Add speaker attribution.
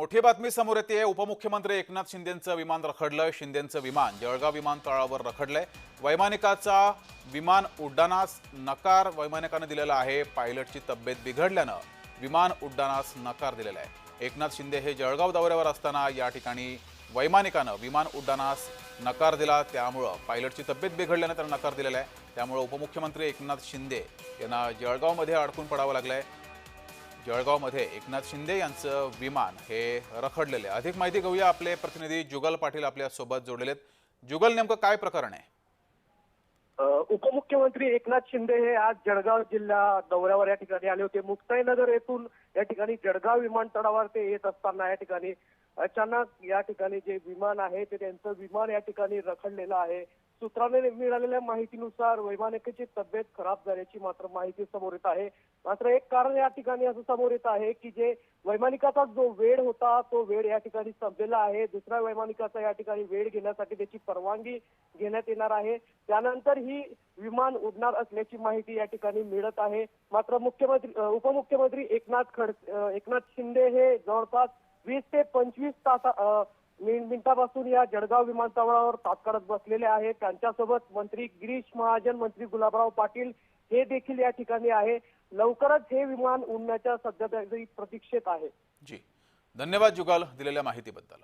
Speaker 1: मोठी बातमी समोर येते. उपमुख्यमंत्री एकनाथ शिंदेंचं विमान रखडलं शिंदेंचं विमान जळगाव विमानतळावर रखडलंय. वैमानिकाचा विमान उड्डाणास नकार वैमानिकानं दिलेला आहे. पायलटची तब्येत बिघडल्यानं विमान उड्डाणास नकार दिलेला आहे. एकनाथ शिंदे हे जळगाव दौऱ्यावर असताना या ठिकाणी वैमानिकानं विमान उड्डाणास नकार दिला. त्यामुळं पायलटची तब्येत बिघडल्यानं त्यांना नकार दिलेला आहे. त्यामुळं उपमुख्यमंत्री एकनाथ शिंदे यांना जळगावमध्ये अडकून पडावं लागलं आहे जळगावमध्ये एकनाथ शिंदे यांचं विमान हे रखडलेले आहे. अधिक माहिती घेऊया आपले प्रतिनिधी जुगल पाटील आपल्यासोबत जोडलेले आहेत जुगल नेमकं काय प्रकरण आहे?
Speaker 2: उपमुख्यमंत्री एकनाथ शिंदे हे आज जळगाव जिल्हा दौऱ्यावर या ठिकाणी आले होते. मुक्ताईनगर येथून या ठिकाणी जळगाव विमानतळावर ते येत असताना या ठिकाणी अचानक या ठिकाणी जे विमान आहे ते त्यांचं विमान या ठिकाणी रखडलेलं आहे. सूत्रांनी मिळालेल्या माहितीनुसार वैमानिकाची तब्येत खराब झाल्याची मात्र माहिती समोर येत आहे. मात्र एक कारण या ठिकाणी असं समोर येत आहे की जे वैमानिकाचा जो वेळ होता तो वेळ या ठिकाणी संपलेला आहे. दुसऱ्या वैमानिकाचा या ठिकाणी वेळ घेण्यासाठी त्याची परवानगी घेण्यात येणार आहे. त्यानंतर ही विमान उडणार असल्याची माहिती या ठिकाणी मिळत आहे. मात्र मुख्यमंत्री उपमुख्यमंत्री एकनाथ खड एकनाथ शिंदे हे जवळपास वीस ते पंचवीस तास मिनिटापासून या जळगाव विमानतळावर तात्काळत बसलेले आहेत. त्यांच्यासोबत मंत्री गिरीश महाजन मंत्री गुलाबराव पाटील हे देखील या ठिकाणी आहे. लवकरच हे विमान उडण्याच्या सध्या प्रतीक्षेत आहे.
Speaker 1: जी. धन्यवाद जुगाल दिलेल्या माहितीबद्दल.